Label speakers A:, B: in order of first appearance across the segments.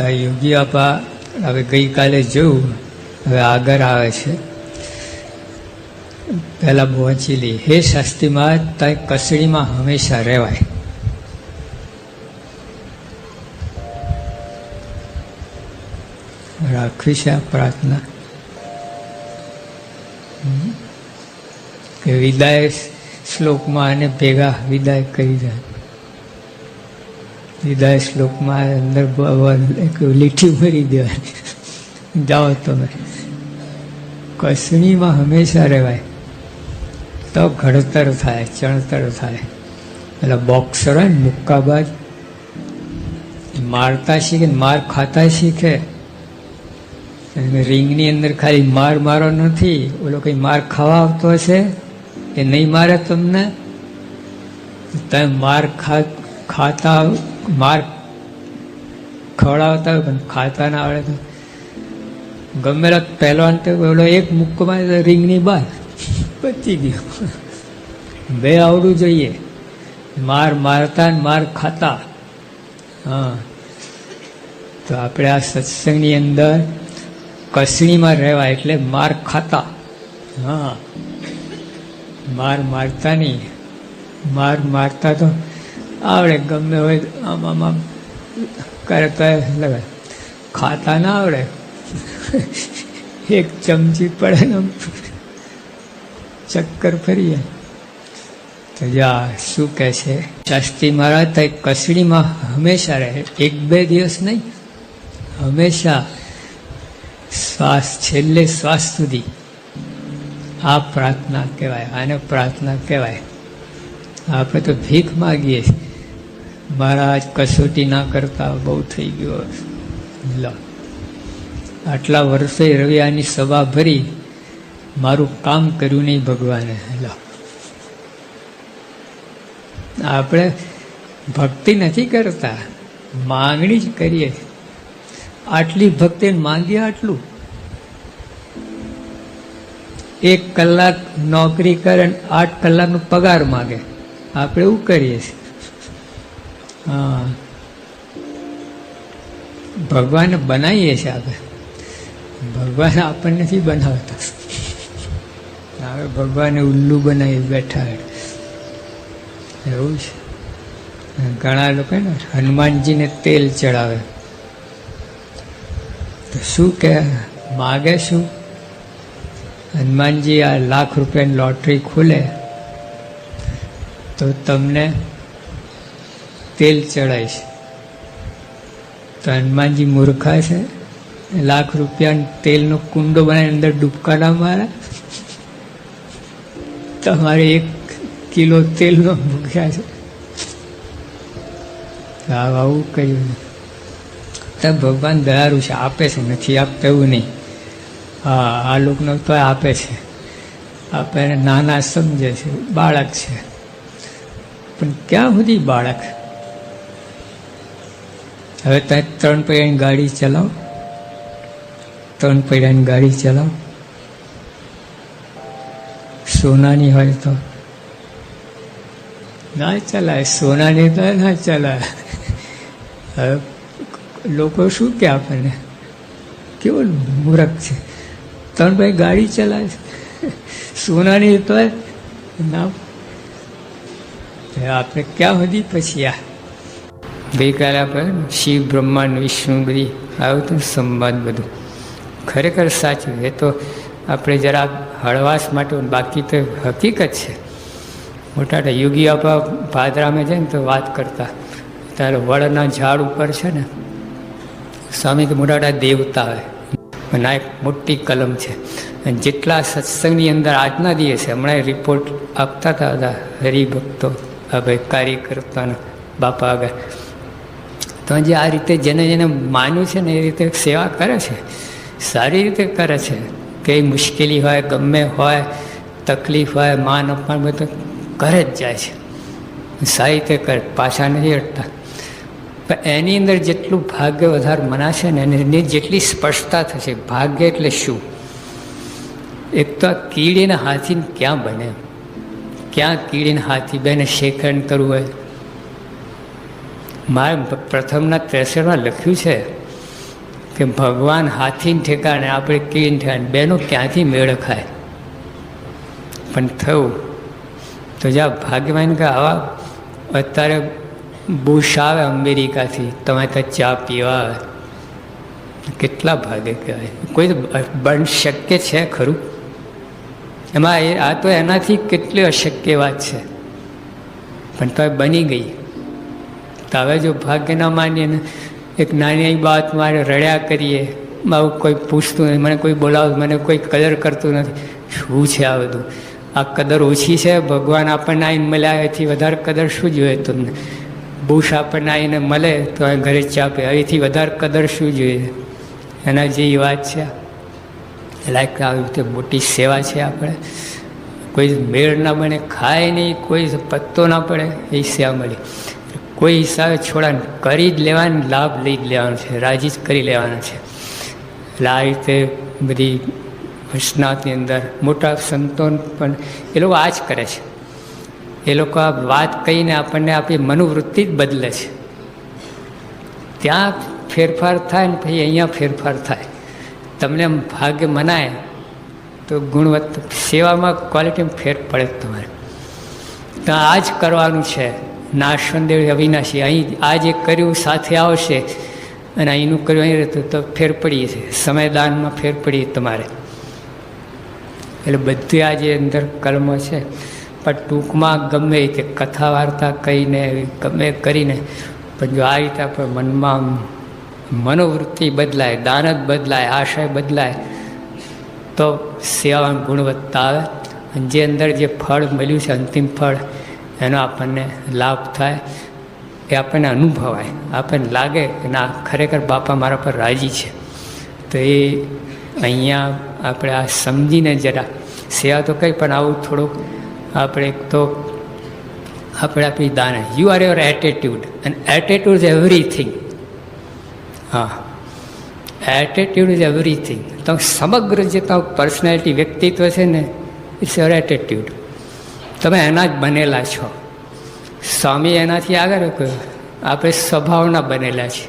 A: તો યોગી આપા. હવે ગઈકાલે જોયું હવે આગળ આવે છે. પહેલાં પહોંચી લઈ હે શાસ્ત્રીમાં, તારી કસડીમાં હંમેશા રહેવાય. રાખવી છે આ પ્રાર્થના. કે વિદાય શ્લોકમાં અને ભેગા વિદાય કરી દે વિદાય શ્લોકમાં અંદર એક લીઠી ઉમેરી દેવાની. જાઓ તમે. કસણીમાં હંમેશા રહેવાય. તો ઘડતર થાય, ચણતર થાય. એટલે બોક્સર હોય ને, મુક્કાબાજ. મારતા શીખે માર ખાતા શીખે. રિંગની અંદર ખાલી માર મારો નથી. ઓલો કંઈ માર ખાવા આવતો હશે? એ નહીં મારે તમને? તમે માર ખા, ખાતા માર ખવડાવતા હોય પણ ખાતા ના આવડે તો. ગમેલા પહેલવાન તો પેલો એક મુક્કોમાં રિંગની બહાર પચી ગયો. બે આવડું જોઈએ. માર મારતા ને માર ખાતા. હા. તો આપણે આ સત્સંગની અંદર કસણીમાં રહેવા એટલે માર ખાતા. હા. માર મારતા નહીં. માર મારતા તો આવડે, ગમે હોય આમ આમ કરે તો લગાય ખાતા ના આવડે. એક ચમચી પડે ને ચક્કર ફરીએ. તો જા, શું કહે છે? શાસ્ત્રી મહારાજ, તો કસડીમાં હંમેશા રહે. એક બે દિવસ નહીં, હંમેશા શ્વાસ, છેલ્લે શ્વાસ સુધી. આ પ્રાર્થના કહેવાય, આને પ્રાર્થના કહેવાય. આપણે તો ભીખ માગીએ છીએ. મહારાજ કસોટી ના કરતા બહુ થઈ ગયો લો. આટલા વર્ષે રવિયાની સભા ભરી મારું કામ કર્યું નહીં ભગવાને. લો. આપણે ભક્તિ નથી કરતા. માંગણી જ કરીએ. આટલી ભક્તિ માંગીએ આટલું? એક કલાક નોકરી કરે આઠ કલાકનો પગાર માગે. આપણે એવું કરીએ છીએ. ભગવાન બનાવીએ છીએ આપણે. ભગવાન આપણને નથી બનાવતા. હવે ભગવાને ઉલ્લુ બનાવી બેઠા એવું છે. ઘણા લોકો ને હનુમાનજીને તેલ ચડાવે. તો શું કે માગે શું? હનુમાનજી આ લાખ રૂપિયાની લોટરી ખુલે. તો તમને તેલ ચડાવીશ તો હનુમાનજી મૂર્ખા છે. લાખ રૂપિયા તેલનો કુંડો બનાવીને અંદર ડૂબકા મારા. મારે તમારે એક કિલો તેલનો મૂક્યા છે. હા આવું કર્યું તો ભગવાન દયારું છે, આપે છે, નથી આપતા એવું નહીં. હા, આ લોકોનો તો આપે છે. આપણે નાના સમજે છે, બાળક છે. પણ ક્યાં સુધી બાળક? હવે તમે ત્રણ પૈડાની ગાડી ચલાવો. ત્રણ પૈડાની ગાડી ચલાવો. સોનાની હોય તો. ના ચલાય, સોનાની તો ના ચલાય. હવે લોકો શું કે આપણને? કેવો મૂરખ છે. ત્રણ ભાઈ ગાડી ચલાવે સોનાની તો ના. આપણે ક્યાં સુધી પછી આ ગઈકાલે આપણે શિવ, બ્રહ્માંડ, વિષ્ણુ બધી આવ્યું હતું ને સંવાદ બધું. ખરેખર સાચું. એ તો આપણે જરા હળવાશ માટે બાકી તો હકીકત છે. મોટા યોગી આપા ભાદરામાં છે ને તો વાત કરતા. ત્યારે વડના ઝાડ ઉપર છે ને સ્વામી તો મોટા દેવતા હોય. અને આ એક મોટી કલમ છે. અને જેટલા સત્સંગની અંદર આજના દિવસે હમણાં રિપોર્ટ આપતા હતા બધા હરિભક્તો, આ ભાઈ કાર્યકર્તાના બાપા આગળ. તો જે આ રીતે જેને જેને માન્યું છે ને એ રીતે સેવા કરે છે, સારી રીતે કરે છે. કઈ મુશ્કેલી હોય, ગમે હોય, તકલીફ હોય, માન અપમાન બધું કરે જ જાય છે. સારી રીતે કરે, પાછા નથી હટતા. પણ એની અંદર જેટલું ભાગ્ય વધારે મનાશે ને એની જેટલી સ્પષ્ટતા થશે, ભાગ્ય એટલે શું? એક તો આ કીડીને હાથીને ક્યાં બને? ક્યાં કીડીને હાથી બેને શેખરણ કરવું હોય? મારે પ્રથમના ત્રેસઠમાં લખ્યું છે કે ભગવાન હાથીને ઠેકાણે આપણે કીન ઠેકાણે બેનો ક્યાંથી મેળ ખાય? પણ થયું. તો જ્યાં ભાગ્યવાન કે આવા અત્યારે બુશ આવે અમેરિકાથી તમે ત્યાં ચા પીવા. આવે કેટલા ભાગે કહેવાય? કોઈ બન શક્ય છે ખરું? એમાં એ, આ તો એનાથી કેટલી અશક્ય વાત છે. પણ તો બની ગઈ. તો હવે જો ભાગ્ય ના માનીએ ને એક નાની બાત મારે રડ્યા કરીએ આવું કોઈ પૂછતું નથી, મને કોઈ બોલાવતું, મને કોઈ કદર કરતું નથી. શું છે આ બધું? આ કદર ઓછી છે? ભગવાન આપણને આવીને મળ્યા એથી વધારે કદર શું જોઈએ તમને? બુશ આપણને આવીને મળે, તો આ ઘરે ચા પે અહીંથી વધારે કદર શું જોઈએ? એના જેવી વાત છે. લાયક આવી રીતે મોટી સેવા છે આપણે. કોઈ મેળ ના બને, ખાય નહીં, કોઈ પત્તો ના પડે, એ સેવા મળી. કોઈ હિસાબે છોડા કરી જ લેવાનો, લાભ લઈ જ લેવાનો છે, રાજી જ કરી લેવાનો છે. એટલે આ રીતે બધી વૈષ્ણવની અંદર મોટા સંતો પણ એ લોકો આ જ કરે છે. એ લોકો આ વાત કહીને આપણને આપણી મનોવૃત્તિ જ બદલે છે. ત્યાં ફેરફાર થાય ને પછી અહીંયા ફેરફાર થાય. તમને ભાગ્ય મનાય તો ગુણવત્તા સેવામાં ક્વોલિટીમાં ફેર પડે તમારે. તો આ જ કરવાનું છે. નાશવંદેવ અવિનાશી, અહીં આ જે કર્યું સાથે આવશે અને અહીંનું કર્યું અહીં રહેતું, તો ફેર પડીએ છે. સમયદાનમાં ફેર પડીએ તમારે. એટલે બધી આ જે અંદર કર્મ છે, પણ ટૂંકમાં ગમે તે કથા વાર્તા કહીને, ગમે કરીને, પણ જો આ રીતે આપણે મનમાં મનોવૃત્તિ બદલાય, દાન જ બદલાય, આશય બદલાય, તો સેવાની ગુણવત્તા આવે. અને જે અંદર જે ફળ મળ્યું છે, અંતિમ ફળ એનો આપણને લાભ થાય, એ આપણને અનુભવાય. આપણને લાગે કે ના, ખરેખર બાપા મારા પર રાજી છે. તો એ અહીંયા આપણે આ સમજીને જરા સેવા તો કંઈ, પણ આવું થોડુંક આપણે તો આપણે આપણી દાન. You are your attitude and attitude is everything હા. એટીટ્યુડ ઇઝ એવરીથિંગ તો સમગ્ર જે તો પર્સનાલિટી વ્યક્તિત્વ છે ને ઇટ્સ યોર એટીટ્યુડ તમે એના જ બનેલા છો. સ્વામી એનાથી આગળ કહ્યું આપણે સ્વભાવના બનેલા છીએ.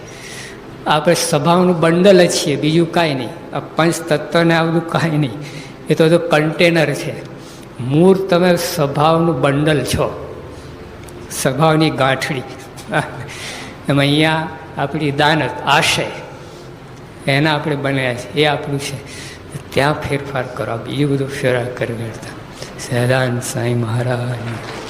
A: આપણે સ્વભાવનું બંડલ જ છીએ, બીજું કાંઈ નહીં. આ પંચ તત્વને આ કાંઈ નહીં. એ તો કન્ટેનર છે. મૂળ તમે સ્વભાવનું બંડલ છો. સ્વભાવની ગાંઠડી. એમાં અહીંયા આપણી દાનત, આશય, એના આપણે બન્યા છે એ આપણું છે. ત્યાં ફેરફાર કરો. બીજું બધું ફેરફાર કરી કરતા સહેદાન સાંઈ મહારાજ